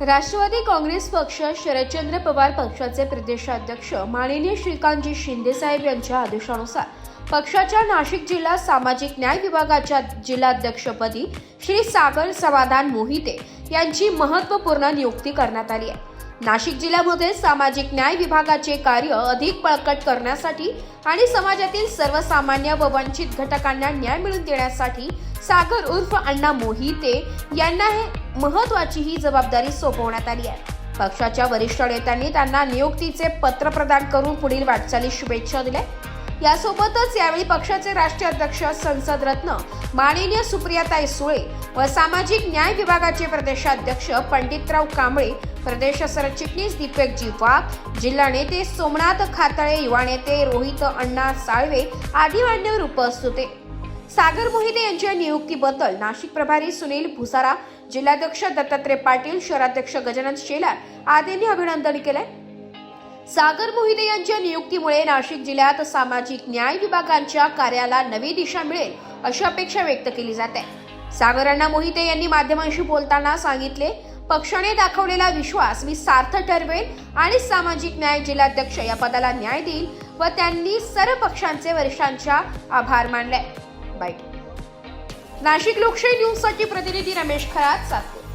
राष्ट्रवादी काँग्रेस पक्ष शरदचंद्र पवार पक्षाचे प्रदेशाध्यक्ष माननीय श्रीकांतजी शिंदेसाहेब यांच्या आदेशानुसार पक्षाच्या नाशिक जिल्हा सामाजिक न्याय विभागाच्या जिल्हाध्यक्षपदी श्री सागर समाधान मोहिते यांची महत्त्वपूर्ण नियुक्ती करण्यात आली आहे. नाशिक जिल्ह्यामध्ये सामाजिक न्याय विभागाचे कार्य अधिक बळकट करण्यासाठी आणि समाजातील सर्वसामान्य व वंचित घटकांना न्याय मिळवून देण्यासाठी सागर उर्फ अण्णा मोहिते यांना हे महत्वाची ही जबाबदारी सोपवण्यात आली आहे. पक्षाच्या वरिष्ठ नेत्यांनी त्यांना नियुक्तीचे पत्र प्रदान करून पुढील वाटचाली शुभेच्छा दिल्या यासोबतच यावेळी पक्षाचे राष्ट्रीय अध्यक्ष संसद रत्न माननीय सुप्रियाताई सुळे व सामाजिक न्याय विभागाचे प्रदेशाध्यक्ष पंडितराव कांबळे प्रदेश सरचिटणीस दीपकजी वाघ जिल्हा नेते सोमनाथ खातळे युवा नेते रोहित अण्णा साळवे आदी मान्यवर उपस्थित होते. सागर मोहिते यांच्या नियुक्तीबद्दल नाशिक प्रभारी सुनील भुसारा जिल्हाध्यक्ष दत्तात्रय पाटील शहराध्यक्ष गजानन शेलार आदींनी अभिनंदन केलंय. सागर मोहिते यांच्या नियुक्तीमुळे नाशिक जिल्ह्यात सामाजिक न्याय विभागांच्या कार्याला नवी दिशा मिळेल अशी अपेक्षा व्यक्त केली जाते. सागरांना मोहिते यांनी माध्यमांशी बोलताना सांगितले पक्षाने दाखवलेला विश्वास मी सार्थ ठरवेल आणि सामाजिक न्याय जिल्हाध्यक्ष या पदाला न्याय देईल व त्यांनी सर्व पक्षांचे वरिष्ठांच्या आभार मानले. बाईट. नाशिक लोकशाही न्यूजसाठी प्रतिनिधी रमेश खरात सातपूर.